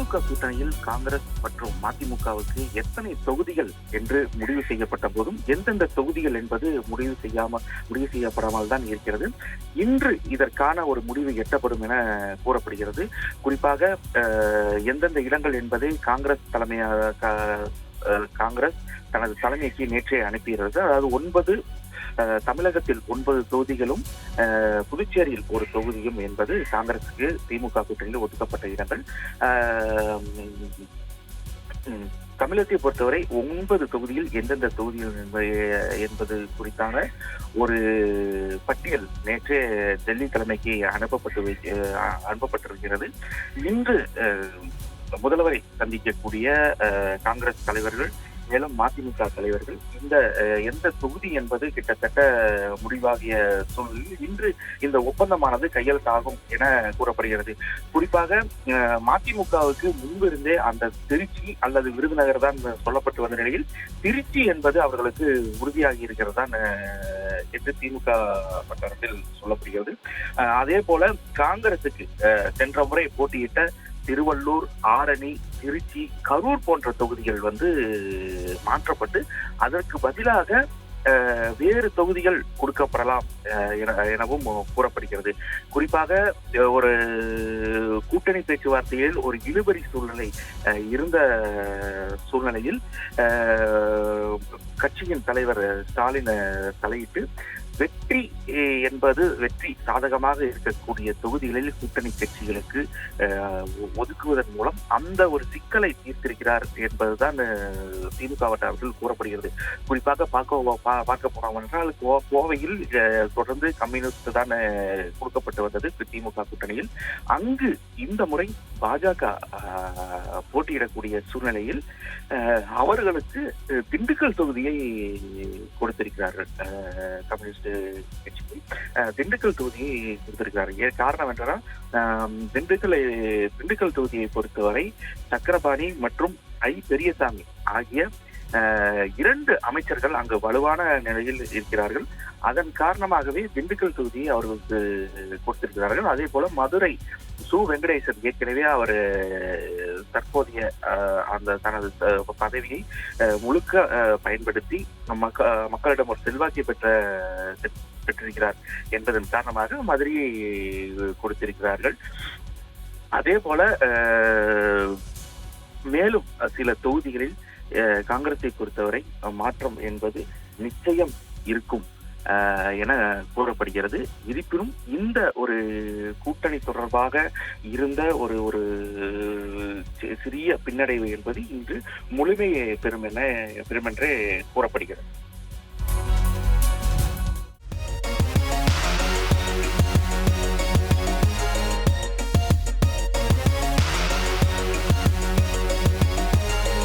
திமுக கூட்டணியில் காங்கிரஸ் மற்றும் மதிமுகவுக்கு எத்தனை தொகுதிகள் என்று முடிவு செய்யப்பட்ட போதும் எந்தெந்த தொகுதிகள் என்பது முடிவு செய்யாம முடிவு செய்யப்படாமல் தான் இருக்கிறது. இன்று இதற்கான ஒரு முடிவு எட்டப்படும் என கூறப்படுகிறது. குறிப்பாக எந்தெந்த இடங்கள் என்பதை காங்கிரஸ் தலைமையாக காங்கிரஸ் தனது தலைமைக்கு நேற்றே அனுப்பியிருந்தது அதாவது ஒன்பது தமிழகத்தில் ஒன்பது தொகுதிகளும் புதுச்சேரியில் ஒரு தொகுதியும் என்பது காங்கிரசுக்கு திமுக கூட்டணியில் ஒதுக்கப்பட்ட இடங்கள். தமிழகத்தை பொறுத்தவரை ஒன்பது தொகுதியில் எந்தெந்த தொகுதிகள் என்பது- என்பது குறித்தான ஒரு பட்டியல் நேற்று டெல்லி தலைமைக்கு அனுப்பப்பட்டு வை- அனுப்பப்பட்டிருக்கிறது. இன்று முதல்வரை சந்திக்கக்கூடிய காங்கிரஸ் தலைவர்கள் மேலும் மதிமுக தலைவர்கள் இந்த எந்த தொகுதி என்பது கிட்டத்தட்ட முடிவாகிய சூழ்நிலையில் இன்று இந்த ஒப்பந்தமானது கையெழுத்தாகும் என கூறப்படுகிறது. குறிப்பாக மதிமுகவுக்கு முன்பிருந்தே அந்த திருச்சி அல்லது விருதுநகர் தான் சொல்லப்பட்டு வந்த நிலையில் திருச்சி என்பது அவர்களுக்கு உறுதியாகி இருக்கிறது தான் என்று திமுக வட்டாரத்தில் சொல்லப்படுகிறது. அதே போல காங்கிரசுக்கு சென்ற முறை போட்டியிட்ட திருவள்ளூர் ஆரணி திருச்சி கரூர் போன்ற தொகுதிகள் வந்து மாற்றப்பட்டு அதற்கு பதிலாக வேறு தொகுதிகள் கொடுக்கப்படலாம் என- எனவும் கூறப்படுகிறது. குறிப்பாக ஒரு கூட்டணி பேச்சுவார்த்தையில் ஒரு இழுபறி சூழ்நிலை இருந்த சூழ்நிலையில் கட்சியின் தலைவர் ஸ்டாலின் தலையிட்டு வெற்றி என்பது வெற்றி சாதகமாக இருக்கக்கூடிய தொகுதிகளில் கூட்டணி கட்சிகளுக்கு ஒ- ஒதுக்குவதன் மூலம் அந்த ஒரு சிக்கலை தீர்த்திருக்கிறார் என்பதுதான் திமுக வட்டாரத்தில் கூறப்படுகிறது. குறிப்பாக பார்க்க பா- பார்க்க போனோம் என்றால் கோ- கோவையில் தொடர்ந்து கம்யூனிஸ்ட் தான் கொடுக்கப்பட்டு வந்தது திமுக கூட்டணியில். அங்கு இந்த முறை பாஜக போட்டியிடக்கூடிய சூழ்நிலையில் அவர்களுக்கு திண்டுக்கல் தொகுதியை கொடுத்திருக்கிறார்கள் கம்யூனிஸ்ட் கட்சிக்கு. திண்டுக்கல் தொகுதியை கொடுத்திருக்கிறார்கள் ஏன் காரணம் என்றால் திண்டுக்கலை திண்டுக்கல் தொகுதியை பொறுத்தவரை சக்கரபாணி மற்றும் ஐ பெரியசாமி ஆகிய இரண்டு அமைச்சர்கள் அங்கு வலுவான நிலையில் இருக்கிறார்கள். அதன் காரணமாகவே திண்டுக்கல் தொகுதியை அவர்களுக்கு கொடுத்திருக்கிறார்கள். அதே போல மதுரை சு வெங்கடேசன் ஏற்கனவே அவர் தற்போதைய அந்த தனது பதவியை முழுக்க பயன்படுத்தி மக்க மக்களிடம் ஒரு செல்வாக்கை பெற்ற பெற்றிருக்கிறார் என்பதன் காரணமாக மதுரையை கொடுத்திருக்கிறார்கள். அதே போல மேலும் சில தொகுதிகளில் காங்கிரஸை பொறுத்தவரை மாற்றம் என்பது நிச்சயம் இருக்கும் என கூறப்படுகிறது. இருப்பினும் இந்த ஒரு கூட்டணி தொடர்பாக இருந்த ஒரு ஒரு சிறிய பின்னடைவு என்பது இன்று முழுமையை பெறும் என பெறும் என்றே கூறப்படுகிறது.